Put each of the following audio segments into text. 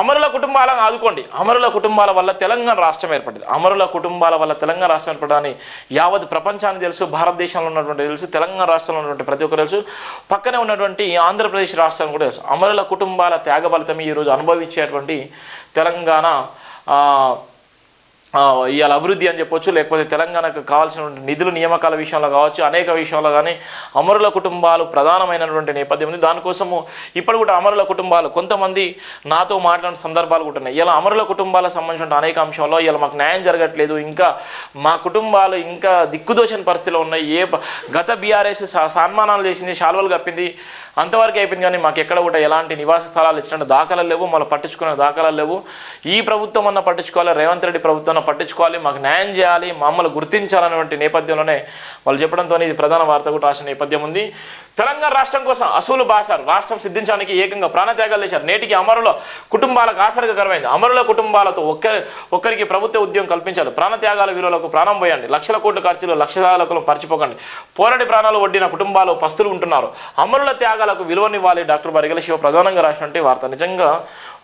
అమరుల కుటుంబాలను ఆదుకోండి. అమరుల కుటుంబాల వల్ల తెలంగాణ రాష్ట్రం ఏర్పడింది. అమరుల కుటుంబాల వల్ల తెలంగాణ రాష్ట్రం ఏర్పడని యావత్ ప్రపంచానికి తెలుసు భారతదేశంలో ఉన్నటువంటి తెలుసు తెలంగాణ రాష్ట్రంలో ఉన్నటువంటి ప్రతి ఒక్కరు తెలుసు. పక్కనే ఉన్నటువంటి ఆంధ్రప్రదేశ్ రాష్ట్రం కూడా తెలుసు. అమరుల కుటుంబాల త్యాగ ఫలితం ఈరోజు అనుభవించేటువంటి తెలంగాణ ఇవాళ అభివృద్ధి అని చెప్పొచ్చు లేకపోతే తెలంగాణకు కావాల్సినటువంటి నిధులు నియామకాల విషయంలో కావచ్చు అనేక విషయాల్లో కానీ అమరుల కుటుంబాలు ప్రధానమైనటువంటి నేపథ్యం ఉంది. దానికోసము ఇప్పుడు కూడా అమరుల కుటుంబాలు కొంతమంది నాతో మాట్లాడిన సందర్భాలు కూడా ఉన్నాయి. ఇలా అమరుల కుటుంబాలకు సంబంధించిన అనేక అంశాల్లో ఇలా మాకు న్యాయం జరగట్లేదు. ఇంకా మా కుటుంబాలు ఇంకా దిక్కుదోచని పరిస్థితిలో ఉన్నాయి. ఏ గత బీఆర్ఎస్ సన్మానాలు చేసింది శాల్వలు కప్పింది అంతవరకు అయిపోయింది కానీ మాకు ఎక్కడ కూడా ఎలాంటి నివాస స్థలాలు ఇచ్చిన దాఖలాలు లేవు. మళ్ళీ పట్టించుకునే దాఖలాలు లేవు. ఈ ప్రభుత్వం అన్న పట్టించుకోవాలి. రేవంత్ రెడ్డి ప్రభుత్వం మనం పట్టించుకోవాలి మాకు న్యాయం చేయాలి మమ్మల్ని గుర్తించాలనేటువంటి నేపథ్యంలోనే వాళ్ళు చెప్పడంతో ఇది ప్రధాన వార్త కూడా రాసిన నేపథ్యం ఉంది. తెలంగాణ రాష్ట్రం కోసం అసూలు బాసారు రాష్ట్రం సిద్ధించడానికి ఏకంగా ప్రాణత్యాగాలు చేశారు. నేటికి అమరుల కుటుంబాలకు ఆసరిగా అమరుల కుటుంబాలతో ఒక్కరి ఒక్కరికి ప్రభుత్వ ఉద్యోగం కల్పించాలి ప్రాణత్యాగాల విలువలకు ప్రాణం పోయండి. లక్షల కోట్ల ఖర్చులు లక్షలకు పరిచిపోకండి. పోరాడి ప్రాణాలు వడ్డిన కుటుంబాలు పస్తులు ఉంటున్నారు. అమరుల త్యాగాలకు విలువనివ్వాలి డాక్టర్ బరిగల శివ ప్రధానంగా రాసినటువంటి వార్త. నిజంగా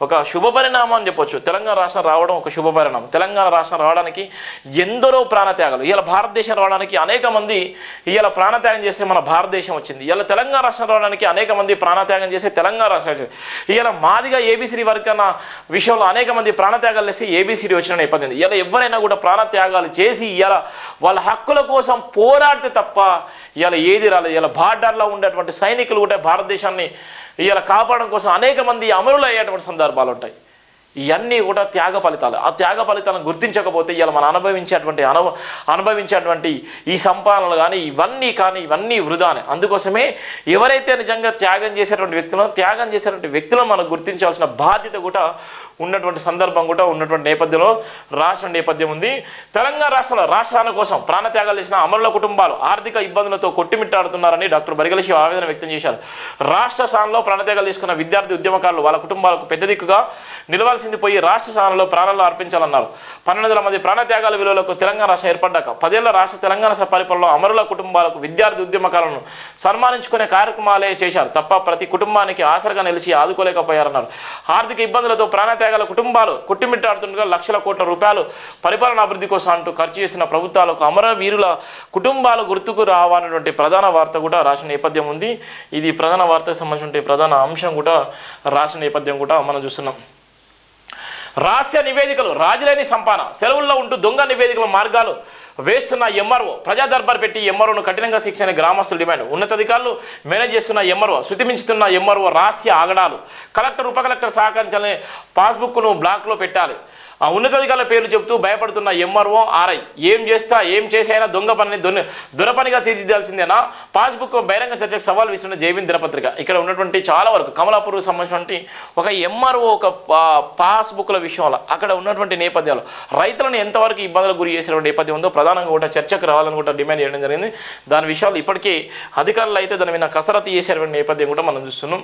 ఒక శుభ పరిణామం అని చెప్పొచ్చు. తెలంగాణ రాష్ట్రం రావడం ఒక శుభ పరిణామం. తెలంగాణ రాష్ట్రం రావడానికి ఎందరో ప్రాణత్యాగాలు. ఇలా భారతదేశం రావడానికి అనేక మంది ఇలా ప్రాణత్యాగం చేస్తే మన భారతదేశం వచ్చింది. ఇలా తెలంగాణ రాష్ట్రం రావడానికి అనేక మంది ప్రాణత్యాగం చేస్తే తెలంగాణ రాష్ట్రం వచ్చింది. ఇలా మాదిగా ఏబిసిడి వరకు అన్న విషయంలో అనేక మంది ప్రాణత్యాగాలు చేసి ఏబిసిడి వచ్చిన ఇబ్బంది ఇలా ఎవరైనా కూడా ప్రాణత్యాగాలు చేసి ఇలా వాళ్ళ హక్కుల కోసం పోరాడితే తప్ప ఇలా ఏది రాలేదు. ఇలా బార్డర్లో ఉండేటువంటి సైనికులు కూడా భారతదేశాన్ని ఇలా కాపాడడం కోసం అనేక మంది అమరులు అయ్యేటువంటి సందర్భాలు ఉంటాయి ఇవన్నీ కూడా త్యాగ ఫలితాలు. ఆ త్యాగ ఫలితాలను గుర్తించకపోతే ఇలా మనం అనుభవించేటువంటి అనుభ అనుభవించేటువంటి ఈ సంపాదనలు కానీ ఇవన్నీ కానీ ఇవన్నీ వృధానే. అందుకోసమే ఎవరైతే నిజంగా త్యాగం చేసేటువంటి వ్యక్తులను త్యాగం చేసేటువంటి వ్యక్తులను మనం గుర్తించాల్సిన బాధ్యత కూడా ఉన్నటువంటి సందర్భం కూడా ఉన్నటువంటి నేపథ్యంలో రాష్ట్ర నేపథ్యం ఉంది. తెలంగాణ రాష్ట్రంలో రాష్ట్రాల కోసం ప్రాణత్యాగాలు చేసిన అమరుల కుటుంబాలు ఆర్థిక ఇబ్బందులతో కొట్టిమిట్టాడుతున్నారని డాక్టర్ బరిగల శివ ఆవేదన వ్యక్తం చేశారు. రాష్ట్ర స్థానంలో ప్రాణత్యాగాలు చేసుకున్న విద్యార్థి ఉద్యమకారులు వాళ్ళ కుటుంబాలకు పెద్ద దిక్కుగా నిలవాల్సింది పోయి రాష్ట్ర స్థానంలో ప్రాణాలు అర్పించాలన్నారు. పన్నెండు వందల మంది ప్రాణత్యాగాల విలువలకు తెలంగాణ రాష్ట్రం ఏర్పడ్డాక పదేళ్ళ రాష్ట్ర తెలంగాణ పరిపాలనలో అమరుల కుటుంబాలకు విద్యార్థి ఉద్యమకారులను సన్మానించుకునే కార్యక్రమాలే చేశారు. తప్ప ప్రతి కుటుంబానికి ఆసరగా నిలిచి ఆదుకోలేకపోయారన్నారు. ఆర్థిక ఇబ్బందులతో ప్రాణత్యాగాల కుటుంబాలు కుట్టిమిట్టాడుతుండగా లక్షల కోట్ల రూపాయలు పరిపాలన అభివృద్ధి కోసం అంటూ ఖర్చు చేసిన ప్రభుత్వాలకు అమరవీరుల కుటుంబాల గుర్తుకు రావాలన్నటువంటి ప్రధాన వార్త కూడా రాసిన నేపథ్యం ఉంది. ఇది ప్రధాన వార్తకు సంబంధించిన ప్రధాన అంశం కూడా రాసిన నేపథ్యం కూడా మనం చూస్తున్నాం. రహస్య నివేదికలు రాజులేని సంపాన సెలవుల్లో ఉంటూ దొంగ నివేదికల మార్గాలు వేస్తున్న ఎంఆర్ఓ ప్రజా దర్బార్ పెట్టి ఎంఆర్ఓను కఠినంగా శిక్షణ గ్రామస్తుల డిమాండ్ ఉన్నతాధికారులు మేనేజ్ చేస్తున్న ఎంఆర్ఓ శృతిమించుతున్న ఎంఆర్ఓ రహస్య ఆగడాలు. కలెక్టర్ ఉప కలెక్టర్ సహకరించాలని పాస్బుక్ను బ్లాక్లో పెట్టాలి. ఉన్నతాధికారుల పేర్లు చెబుతూ భయపడుతున్న ఎంఆర్ఓ ఆర్ఐ ఏం చేస్తా ఏం చేసైనా దొంగ పనిని దొన్న దురపనిగా తీర్చిదిద్దాల్సిందేనా? పాస్బుక్ బహిరంగ చర్చకు సవాల్ విస్తున్న జైవిన్ దినపత్రిక. ఇక్కడ ఉన్నటువంటి చాలా వరకు కమలాపూర్కు సంబంధించినటువంటి ఒక ఎంఆర్ఓ ఒక పాస్బుక్ల విషయంలో అక్కడ ఉన్నటువంటి నేపథ్యాలు రైతులను ఎంతవరకు ఇబ్బందులకు గురి చేసినటువంటి నేపథ్యం ఉందో ప్రధానంగా కూడా చర్చకు రావాలని కూడా డిమాండ్ చేయడం జరిగింది. దాని విషయాలు ఇప్పటికీ అధికారులు అయితే దాని మీద కసరత్తు చేసేటువంటి నేపథ్యం కూడా మనం చూస్తున్నాం.